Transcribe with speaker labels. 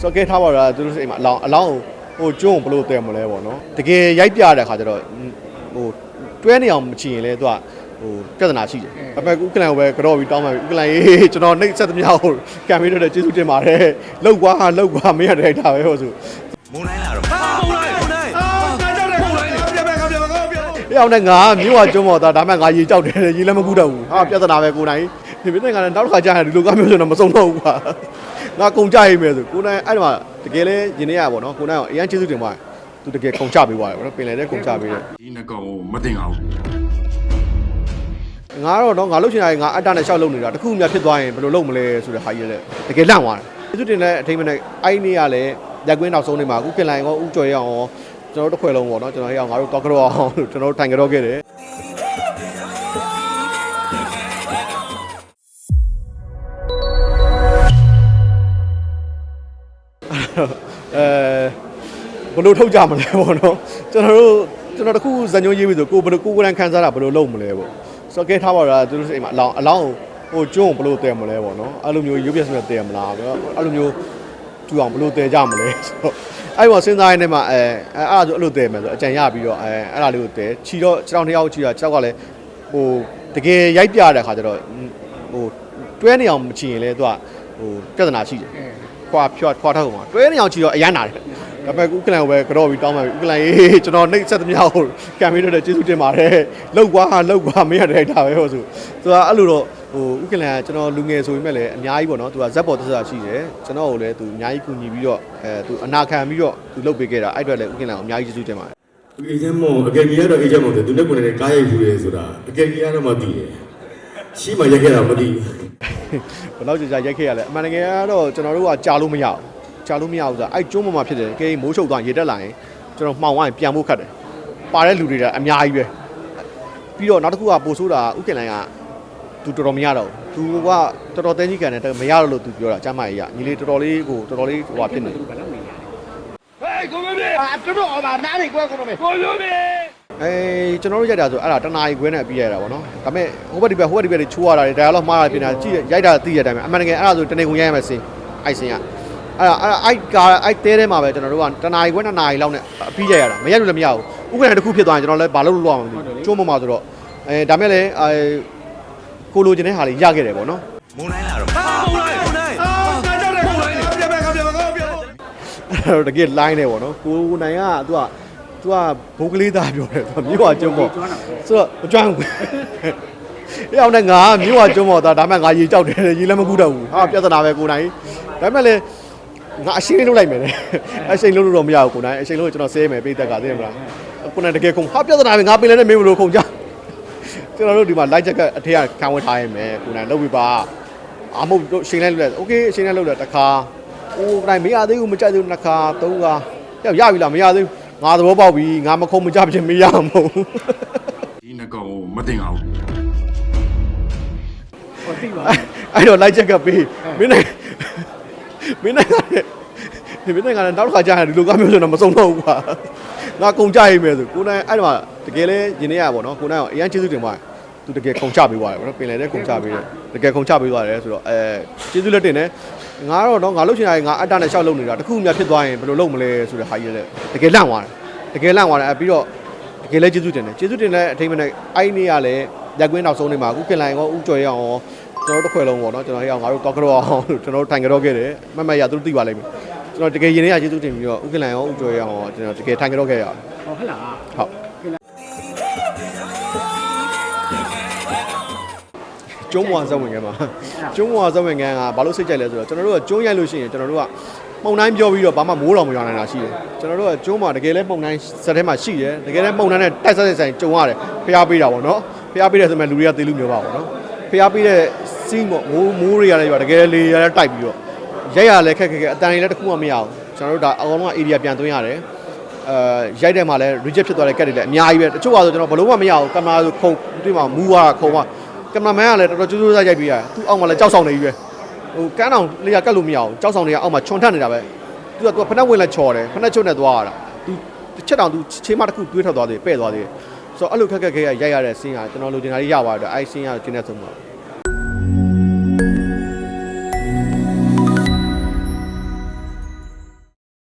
Speaker 1: ဆိုတော့ကဲထားပါတော့သူတို့စိတ်မှာအလောင်းအလောင်းကိုဟိုကျွန်းကိုဘယ်လိုတည်မလဲပေါ့နော်တကယ်ရိုက်ပြတဲ့ခါကျတော့ဟိုတွဲနေအောင်မချင်ရင်လဲသူကဟိုပြဿနာရှိတယ်အမေကဥက္ကလန်ကိုပဲကြော့ပြီးတောင်းမှပြီဥက္ကလန်ရေးကျွန်တော်နှိပ်ဆက်သမျှကိုကံပေးတော့ကျေးဇူးတင်ပါတယ်လောက်ကွာလောက်ကွာမင်းရတဲ့ဒါပဲဟိုဆို
Speaker 2: မုံတိုင်းလာတော့ဟာမုံတိုင်းမုံတိုင်းအာကြောက်တယ်မုံတိုင်းပြပြပြပြပြပြ။
Speaker 1: အဲ့အောင်နဲ့ငါမြို့ဝကျွန်းပေါ်သားဒါမှငါရေကြောက်တယ်ရေလည်းမကူတော့ဘူး။ဟာပြဿနာပဲကိုနိုင်။ ဒီမင်းနဲ့ငါလည်းနောက်တစ်ခါကြာရင်ဒီလိုကမျိုးဆိုတော့မဆုံးတော့ဘူးကွာ။ငါကုံကြရိပ်မယ်ဆိုကိုနိုင်အဲ့ဒီမှာတကယ်လဲယင်းနေရပါတော့။ကိုနိုင်ကအရန်ကျေးဇူးတင်ပါတယ်။သူတကယ်ကုံချပေးသွားတယ်ဗောနော်။ပင်လယ်တဲ့ကုံချပေးတယ်
Speaker 3: ဒီနှကောင်ကိုမတင်အောင်။
Speaker 1: ငါတော့တော့ငါလှုပ်ချင်တာငါအတ္တနဲ့ရှောက်လုပ်နေတာတခုမှဖြစ်သွားရင်ဘယ်လိုလုပ်မလဲဆိုတဲ့ဟာကြီးလေတကယ်လန့်သွားတယ်။ကျေးဇူးတင်တဲ့အထိမ်းမနဲ့အဲ့ဒီနေ့ကလည်းရက်ကွင်းနောက်ဆုံးနေမှာအခုပြင်လိုင်ကောဥကြော်ရအောင်ကျွန်တော်တို့တစ်ခွဲလုံးပေါ့နော်ကျွန်တော်ဟိအောင်ငါတို့တော့ကြောအောင်ကျွန်တော်တို့ထိုင်ကြောခဲ့တယ် အဲဘယ်လိုထုတ်ကြမလဲပေါ့နော်ကျွန်တော်တို့ကျွန်တော်တခုဇညုံရေးပြီးဆိုကိုဘယ်လိုကိုကိုယ်တိုင်ခံစားတာဘယ်လိုလုပ်မလဲပေါ့ဆိုတော့ကဲထားပါတော့သူတို့စိတ်မှာအလောင်းအလောင်းဟိုကျွန်းကိုဘယ်လိုတည်မလဲပေါ့နော်အဲ့လိုမျိုးရုပ်ပြစမဲ့တည်မလားအဲ့လိုမျိုးကျူအောင်ဘယ်လိုတည်ကြမလဲဆိုတော့အဲ့ပေါ်စဉ်းစားရင်းနဲ့မှအဲအဲ့အဲ့ဒါဆိုအဲ့လိုတည်မယ်ဆိုအကြံရပြီးတော့အဲအဲ့ဒါလေးကိုတည်ခြီတော့ခြေထောက်တစ်ယောက်ခြီတာခြေထောက်ကလည်းဟိုတကယ်ရိုက်ပြတဲ့ခါကျတော့ဟိုတွဲနေအောင်မချင်ရင်လဲသူကဟိုပြဿနာရှိတယ် ခွာဖြောခွာထောက်မှာတွဲနေအောင်ချီတော့အရန်နာတယ်ဒါပေမဲ့ဥက္ကလန်ကိုပဲကြော့ပြီးတောင်းမှပြီဥက္ကလန်ရေးကျွန်တော်နှိပ်ဆက်သမျှကိုကံပေးတော့ကျေးဇူးတင်ပါတယ်လောက်ကွာလောက်ကွာမင်းရတဲ့ဒါပဲဟိုဆိုသူကအဲ့လိုတော့ဟိုဥက္ကလန်ကကျွန်တော်လူငယ်ဆိုပေမဲ့လည်းအများကြီးပေါ့နော်သူကဇက်ပေါ်သက်သာရှိတယ်ကျွန်တော်ကိုလည်းသူအများကြီးကူညီပြီးတော့အဲသူအနာခံပြီးတော့သူလုပ်ပေးခဲ့တာအဲ့အတွက်လည်းဥက္ကလန်ကိုအများကြီးကျေးဇူးတင်ပါတယ်
Speaker 4: အေဂျင့်မောအကယ်ကြီးကတော့အေဂျင့်မောတယ်သူနဲ့ကိုယ်နဲ့ကားရိုက်ဘူးလေဆိုတာအကယ်ကြီးကတော့မသိတယ်ရှိမှရက်ခဲ့တာမသိဘူး
Speaker 1: ဘယ်တော့ကြာကြာရိုက်ခဲ့ရလဲအမှန်တကယ်ကတော့ကျွန်တော်တို့ကကြာလို့မရဘူးကြာလို့မရဘူးဆိုတာအဲ့ကျုံးပေါ်မှာဖြစ်တယ်ကဲမိုးချုပ်သွားရေတက်လာရင်ကျွန်တော်မှောင်သွားရင်ပြန်ဖို့ခတ်တယ်ပါတဲ့လူတွေကအများကြီးပဲပြီးတော့နောက်တစ်ခုကပိုဆိုးတာဥက္ကလန်ကသူတော်တော်မရတော့ဘူးသူကတော်တော်တင်းကြီးကန်တယ်မရတော့လို့သူပြောတာကျမ်းမာရေးရညီလေးတော်တော်လေးကိုတော်တော်လေးဟိုဟာဖြစ်နေတယ်
Speaker 2: ဟေးကိုမမေအာတော်တော်ဘာနားနေကွာကိုမမေကိုလိုမေ
Speaker 1: အဲကျွန်တော်တို့ရိုက်တာဆိုအဲ့ဒါတနာရီခွဲနဲ့ပြီးရတာဗောနော်ဒါပေမဲ့ဟိုဘက်ဒီဘက်ဟိုဘက်ဒီဘက်တွေချိုးရတာတွေဒါရတော့မှားတာပြင်တာကြည့်ရိုက်တာသိရတဲ့အတိုင်းပဲအမှန်တကယ်အဲ့ဒါဆိုတနေကုန်ရိုက်ရမယ်စင်အိုက်စင်ကအဲ့ဒါအဲ့ဒါအိုက်ကာအိုက်တဲထဲမှာပဲကျွန်တော်တို့ကတနာရီခွဲနှစ်နာရီလောက်နဲ့အပြီးရိုက်ရတာမရိုက်လို့လည်းမရဘူးဥက္ကဋ္ဌတစ်ခုဖြစ်သွားရင်ကျွန်တော်လည်းဘာလို့လို့ရမှာမသိဘူးကျိုးမမှာဆိုတော့အဲဒါမဲ့လည်းအဲကိုလိုချင်တဲ့ဟာလေးရခဲ့တယ်ဗောနော်
Speaker 2: မုံတိုင်းလာတော့ဟာမုံတိုင်းမုံတိုင်းအာကြောက်တယ်မုံတိုင်းပြပြပြပြပြ
Speaker 1: အဲ့တော့တကယ် line နေဗောနော်ကိုနိုင်ကသူက ။ तू ကဘိုးကလေးသားပြောတယ်။ तू မြို့ဟာကျွန်းပေါ့။ဆိုတော့မကြွမ်းဘူး။အဲ့အောင်တဲ့ငါကမြို့ဟာကျွန်းပေါ့သားဒါမှငါရေကြောက်တယ်ရေလည်းမကူတတ်ဘူး။ဟာပြဿနာပဲကိုနိုင်။ဒါမှလည်းငါအရှိန်လေးလုပ်လိုက်မယ်လေ။အရှိန်လုပ်လို့တော့မရဘူးကိုနိုင်။အရှိန်လို့ကျွန်တော်ဆဲမယ်ပိတ်သက်ကသိရမလား။ကိုနိုင်တကယ်ကုန်ဟာပြဿနာပဲငါပင်လည်းနဲ့မင်းမလို့ကုန်ကြ။ကျွန်တော်တို့ဒီမှာ light jacket အထက်ကခံဝင်ထားရမယ်ကိုနိုင်လုပ်ပြီးပါ။အမုတ်တို့အရှိန်လိုက်လုပ်လိုက်။ Okay အရှိန်လိုက်လုပ်လိုက်တခါ။အိုးနိုင်မရသေးဘူးမကြိုက်သေးဘူးနှစ်ခါသုံးခါ။ရပြီလားမရသေးဘူး ငါသဘောပေါက်ပြီငါမခုံမကြဖြစ်မရမဟုတ်ဘူး
Speaker 3: ဒီနှကောင်ကိုမတင်အောင်
Speaker 1: အဲ့တော့လိုက်ချက်ကပေးမင်းနဲ့မင်းနဲ့ကလည်းဒီမင်းနဲ့ကလည်းနောက်တစ်ခါကြာရင်ဒီလိုကမျိုးဆိုတော့မဆုံးတော့ဘူးကွာငါကုံကြရိပ်မယ်ဆိုကိုနိုင်အဲ့ဒီမှာတကယ်လဲယင်းနေရပါတော့ကိုနိုင်ကအရန်ကျေးဇူးတင်ပါတယ်သူတကယ်ကုံချပေးသွားတယ်ဗောနော်ပင်လယ်တဲ့ကုံချပေးတယ်တကယ်ကုံချပေးသွားတယ်ဆိုတော့အဲကျေးဇူးလက်တင်တယ် ငါတော့တော့ငါလှုပ်ချင်တာငါအတ္တနဲ့ရှောက်လုပ်နေတာတခုမှဖြစ်သွားရင်ဘယ်လိုလုပ်မလဲဆိုတဲ့ဟာကြီးလေတကယ်လန့်သွားတယ်တကယ်လန့်သွားတယ်အဲပြီးတော့တကယ်လဲကျေးဇူးတင်တယ်ကျေးဇူးတင်တဲ့အထိမ်းမနဲ့အဲ့ဒီနေ့ကလည်းရက်ကွင်းနောက်ဆုံးနေမှာအခုပြင်လိုင်ကောဥကြော်ရအောင်ကျွန်တော်တို့တစ်ခွဲလုံးပေါ့နော်ကျွန်တော်ဟိအောင်ငါတို့တော့ကြောအောင်ကျွန်တော်တို့ထိုင်ကြောခဲ့တယ်မမရသူတို့သိပါလိမ့်မယ်ကျွန်တော်တကယ်ရင်ထဲကကျေးဇူးတင်ပြီးတော့ဥက္ကလန်ရောဥကြော်ရအောင်ကျွန်တော်တကယ်ထိုင်ကြောခဲ့ရအောင်
Speaker 5: ဟုတ်လား
Speaker 1: ဟုတ် ကျုံးမွာဇဝင်ကမှာကျုံးမွာဇဝင်ကကဘာလို့စိတ်ကြိုက်လဲဆိုတော့ကျွန်တော်တို့ကကျုံးရိုက်လို့ရှိရင်ကျွန်တော်တို့ကပုံတိုင်းပြောပြီးတော့ဘာမှမိုးတော်မရွာနိုင်တာရှိတယ်ကျွန်တော်တို့ကကျုံးမှာတကယ်လဲပုံတိုင်းစက်ထဲမှာရှိတယ်တကယ်လဲပုံတိုင်းနဲ့တိုက်ဆက်ဆိုင်ကြုံရတယ်ဖျားပေးတာပေါ့နော်ဖျားပေးတယ်ဆိုမှလူတွေကသိလူမျိုးပါပေါ့နော်ဖျားပေးတဲ့စီးပေါ့မိုးမိုးတွေကလည်းတကယ်လေရလည်းတိုက်ပြီးတော့ရိုက်ရလည်းခက်ခက်ခက်အတန်တွေလည်းတစ်ခုမှမရအောင်ကျွန်တော်တို့ဒါအကောင်လုံးက area ပြန်သွင်းရတယ်အဲရိုက်တဲ့မှာလည်း reject ဖြစ်သွားတဲ့ကက်တွေလည်းအများကြီးပဲတချို့ကဆိုကျွန်တော်ဘလို့မှမရဘူးကင်မရာဆိုခုံဒီမှာမူးသွားတာခုံသွား ကင်မရာမန်ကလည်းတော်တော်ကြိုးကြိုးစားရိုက်ပြီးရတယ်သူ့အောက်မှာလည်းကြောက်ဆောင်နေပြီပဲဟိုကန်းအောင်လေကတ်လို့မရအောင်ကြောက်ဆောင်တွေကအောက်မှာခြုံထက်နေတာပဲသူကသူကဖက်နှက်ဝင်လက်ချော်တယ်ဖက်နှက်ချုပ်နဲ့သွားရတာသူတစ်ချက်တောင်သူချေးမတစ်ခုတွေးထွက်သွားသေးတယ်ပဲ့သွားသေးတယ်ဆိုတော့အဲ့လိုခက်ခက်ခဲရရိုက်ရတဲ့ဆင်းကကျွန်တော်လိုချင်တာလေးရပါတယ်အဲ့ဆင်းကကျင်းတဲ့ဆုံးပါ